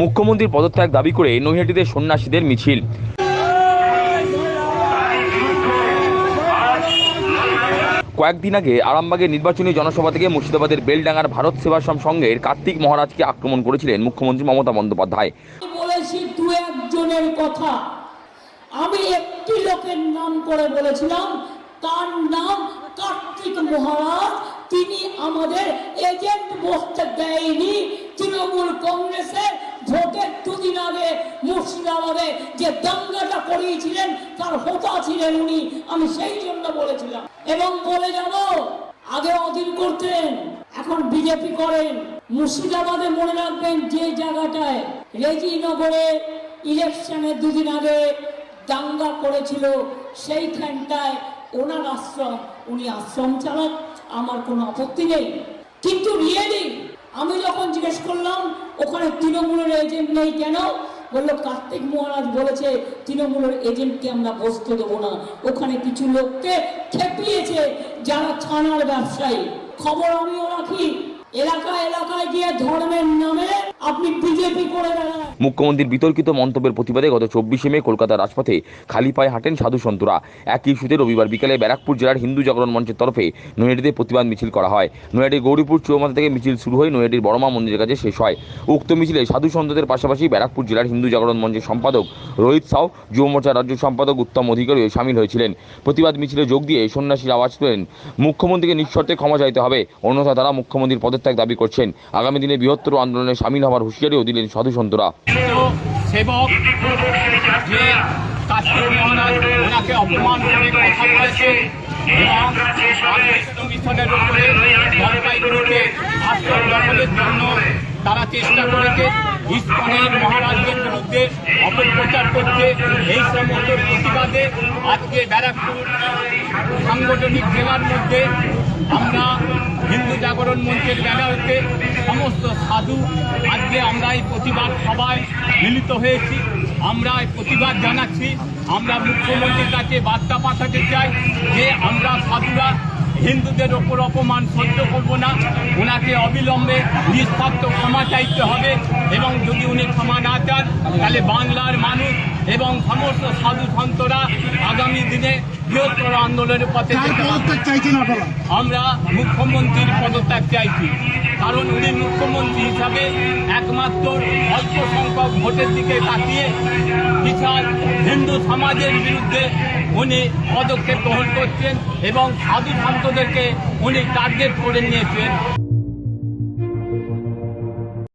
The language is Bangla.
মুখ্যমন্ত্রীর পদত্যাগ দাবি করে নৈহাটিতে সন্ন্যাসীদের মিছিল। কয়েকদিন আগে আরামবাগের নির্বাচনী জনসভা থেকে মুর্শিদাবাদের বেলডাঙ্গার ভারত সেবাশ্রম সংঘের কার্তিক মহারাজকে আক্রমণ করেছিলেন মুখ্যমন্ত্রী মমতা বন্দ্যোপাধ্যায়। বলেছি দু একজনের কথা। আমি একটি লোকের নাম করে বলেছিলাম, তার নাম কার্তিক মহারাজ। তিনি আমাদের এজেন্ট বসতে দেয়নি। তৃণমূল কংগ্রেসের মুর্শিদাবাদে যে দাঙ্গাটা করিয়েছিলেন, তার হোতা ছিলেন উনি। আমি সেই জন্য বলেছিলাম। এবং বলে যাব, আগে অধীর করতেন, এখন বিজেপি করেন। মুর্শিদাবাদে মনে রাখবেন যে জায়গাটায় রেজিনগরে ইলেকশনের দুদিন আগে দাঙ্গা করেছিল, সেইখানটায় ওনার আশ্রম, উনি আশ্রম চালান আমার কোনো আপত্তি নেই। কিন্তু রিয়েলি, আমি যখন জিজ্ঞেস করলাম, ওখানে তৃণমূলের এজেন্ট নেই কেন? বলল, কার্তিক মহারাজ বলেছে, তৃণমূলের এজেন্টকে আমরা বসতে দেবো না। ওখানে কিছু লোককে খেপিয়েছে যারা ছানার ব্যবসায়ী। খবর আমিও রাখি। এলাকা এলাকায় গিয়ে ধর্মের নামে মুখ্যমন্ত্রীর বিতর্কিত মন্তব্যের প্রতিবাদে গত চব্বিশে মে কলকাতার রাজপথে খালি পায়ে হাঁটেন সাধু সন্তরা। একই ইস্যুতে রবিবার বিকালে ব্যারাকপুর জেলার হিন্দু জাগরণ মঞ্চের তরফে নৈহাটিতে প্রতিবাদ মিছিল করা হয়। নৈহাটির গৌরীপুর চৌমাথা থেকে মিছিল শুরু হয়ে নৈহাটির বড়মা মন্দিরের কাছে শেষ হয়। উক্ত মিছিলে সাধু সন্তদের পাশাপাশি ব্যারাকপুর জেলার হিন্দু জাগরণ মঞ্চের সম্পাদক রোহিত সাউ, যুব মোর্চার রাজ্য সম্পাদক উত্তম অধিকারীও সামিল হয়েছিলেন। প্রতিবাদ মিছিলে যোগ দিয়ে সন্ন্যাসীর আওয়াজ তোলেন। মুখ্যমন্ত্রীকে নিঃশর্তে ক্ষমা চাইতে হবে। অন্যথা তারা মুখ্যমন্ত্রীর পদত্যাগ দাবি করছেন। আগামী দিনে বৃহত্তর আন্দোলনে সামিল হওয়ার হুঁশিয়ারিও দিলেন সাধু সন্তরা। সেবক অপমান এবং দখলের জন্য তারা চেষ্টা করেছে, ইস্কনের মহারাজের বিরুদ্ধে অপপ্রচার করছে, এই সমস্ত প্রতিবাদে আজকে ব্যারাকপুর সাংগঠনিক জেলার মধ্যে আমরা হিন্দু জাগরণ মঞ্চের ব্যানারতে সমস্ত সাধু আজকে আমরা এই প্রতিবাদ সবাই মিলিত হয়েছি। আমরা এই প্রতিবাদ জানাচ্ছি। আমরা মুখ্যমন্ত্রীর কাছে বার্তা পাঠাতে চাই যে আমরা সাধুরা হিন্দুদের ওপর অপমান সহ্য করব না। ওনাকে অবিলম্বে নিঃস্বার্থ ক্ষমা চাইতে হবে এবং যদি উনি ক্ষমা না চান, তাহলে বাংলার মানুষ এবং সমস্ত সাধু সন্তরা আগামী দিনে বৃহত্তর আন্দোলনের পথে আমরা মুখ্যমন্ত্রীর পদত্যাগ চাইছি। কারণ উনি মুখ্যমন্ত্রী হিসাবে একমাত্র অল্প সংখ্যক ভোটের দিকে তাকিয়ে বিশাল হিন্দু সমাজের বিরুদ্ধে উনি পদক্ষেপ গ্রহণ করছেন এবং সাধু সন্তদেরকে উনি টার্গেট করে নিয়েছেন।